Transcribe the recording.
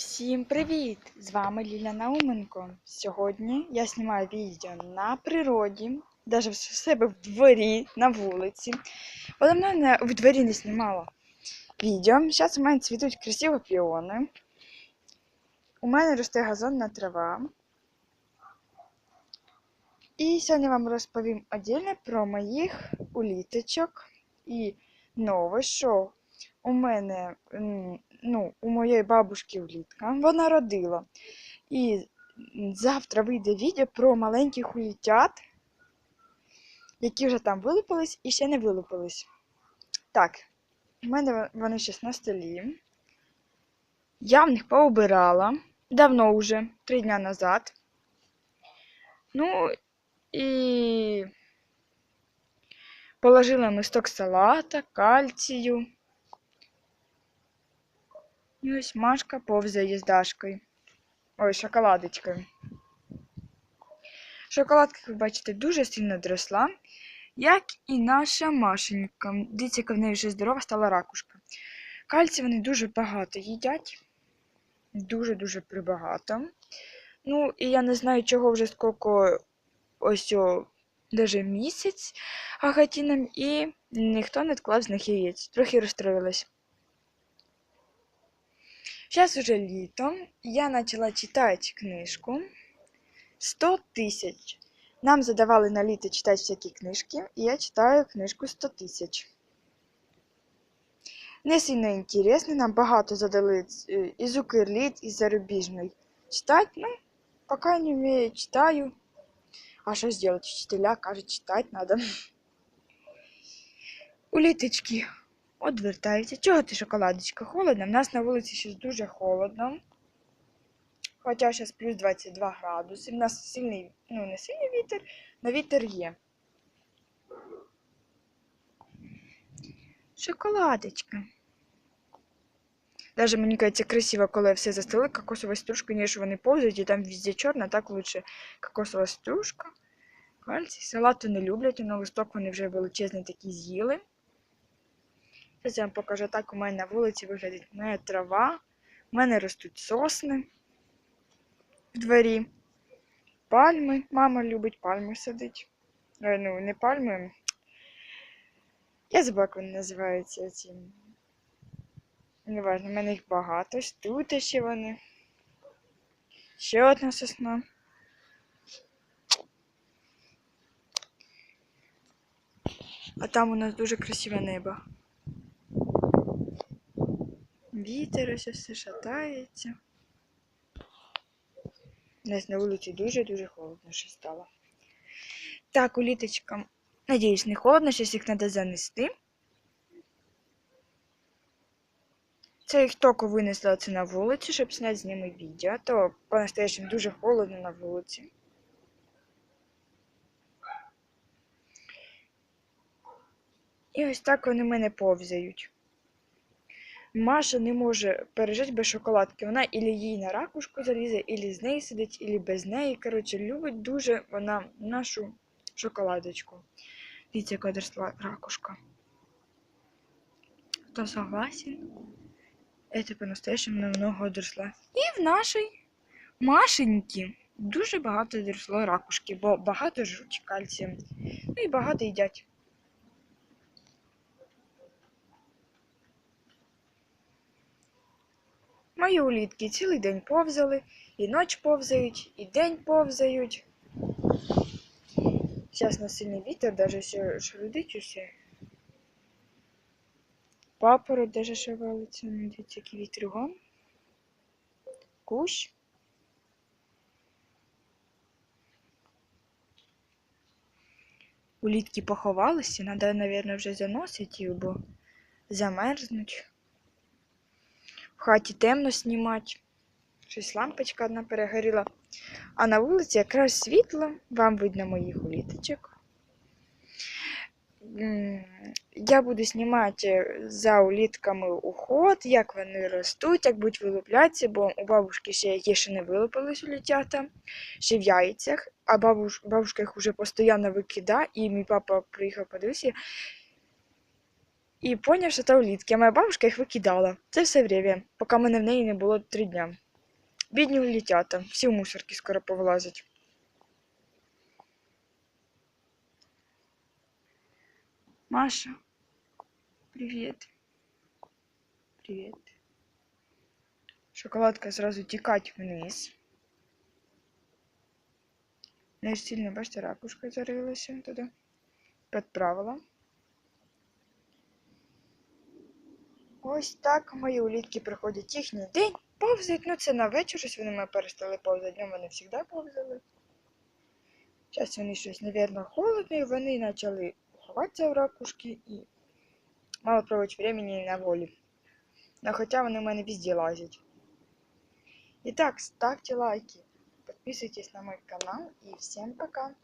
Всім привіт! З вами Ліля Науменко. Сьогодні я знімаю відео на природі, навіть в себе в дворі, на вулиці. Вона мене в дворі не знімала відео. Зараз у мене цвітуть красиві піони. У мене росте газонна трава. І сьогодні вам розповім отдельно про моїх уліточок. І нове, що у мене, ну, у моєї бабушки улітка, вона родила. І завтра вийде відео про маленьких улітят, які вже там вилупились і ще не вилупились. Так, у мене вони зараз на столі. Я в них пообирала давно вже, три дня назад. Ну, і положила мисток салата, кальцію. І ось Машка повзає з Дашкою. Ой, шоколадочкою. Шоколадка, як ви бачите, дуже сильно зросла, як і наша Машенька. Дивіться, яка в неї вже здорова стала ракушка. Кальцію вони дуже багато їдять. Дуже-дуже прибагато. Ну, і я не знаю, чого вже скільки ось о, даже місяць агатінам, і ніхто не відклав з них яєць. Трохи розстроїлась. Сейчас уже літо. Я почала читати книжку 100 тисяч. Нам задавали на літо читати всякі книжки, і я читаю книжку 100 тисяч. Не сильно інтересно, нам багато задали е, із Укрліт, із зарубіжної. Читати, ну, поки не вмію, читаю. А що зробити? Вчителя кажуть, читати треба. Уліточки Одвертається. Чого ти шоколадочка? Холодно? У нас на вулиці щось дуже холодно. Хоча зараз плюс 22 градуси. У нас сильний, ну не сильний вітер, але вітер є. Шоколадочка. Даже мені кажеться красиво, коли все застили кокосова стружка, ніж вони повзають, і там везде чорна, так лучше кокосова стружка. Кальцій. Салату не люблять, але листок вони вже величезний такий з'їли. Зараз я вам покажу, так у мене на вулиці виглядить моя трава. У мене ростуть сосни в дворі. Пальми. Мама любить пальми садити. Е, Ну, не пальми. Я забула, як вони називаються ці. Неважно, в мене їх багато. Тут ще вони. Ще одна сосна. А там у нас дуже красиве небо. Вітер ось все шатається. У нас на вулиці дуже-дуже холодно ще стало. Так, уліточкам, надіюсь, не холодно, щось їх треба занести. Це їх тільки винесла це на вулицю, щоб зняти з ними відео, то по-настоящему дуже холодно на вулиці. І ось так вони мене повзають. Маша не може пережити без шоколадки. Вона ілі їй на ракушку залізе, ілі з неї сидить, ілі без неї. Коротше, любить дуже вона нашу шоколадочку. Дивіться, яка доросла ракушка. Хто согласен? Это по-настоящему намного доросла. І в нашій Машеньки дуже багато доросло ракушки, бо багато жруть кальцієм. Ну і багато їдять. Мої улітки цілий день повзали, і ніч повзають, і день повзають. Зараз на сильний вітер, даже шрудить усе. Папороть даже шевелиться, ну, дивіться, який вітрюган. Кущ. Улітки поховалися, треба, мабуть, вже заносити бо замерзнуть. В хаті темно знімати. Щось лампочка одна перегоріла. А на вулиці якраз світло, вам видно моїх уліточок. Я буду знімати за улітками уход, як вони ростуть, як будуть вилуплятися, бо у бабушки ще є ще не вилупились улітята, ще в яйцях, а бабуш, бабушка їх вже постійно викидає, і мій папа приїхав подивився, і поняв, що це улітки. А моя бабушка їх викидала. Це все время, поки мене в неї не було три дня. Бідні улітята, всі в мусорки скоро повилазять. Маша, привіт. Привіт. Шоколадка зразу тікать вниз. Не сильно, бачите, ракушка зарилася туди. Підправила. Ось так мої улітки проходять їхній день. Повзають, ну це на вечір, щось вони мене перестали повзати. Днем вони завжди повзали. Зараз вони щось, мабуть, холодно, і вони почали ховатися в ракушки і мало проводять времени на волі. Но хоча вони в мене везде лазять. Итак, ставьте лайки, подписывайтесь на мой канал и всем пока.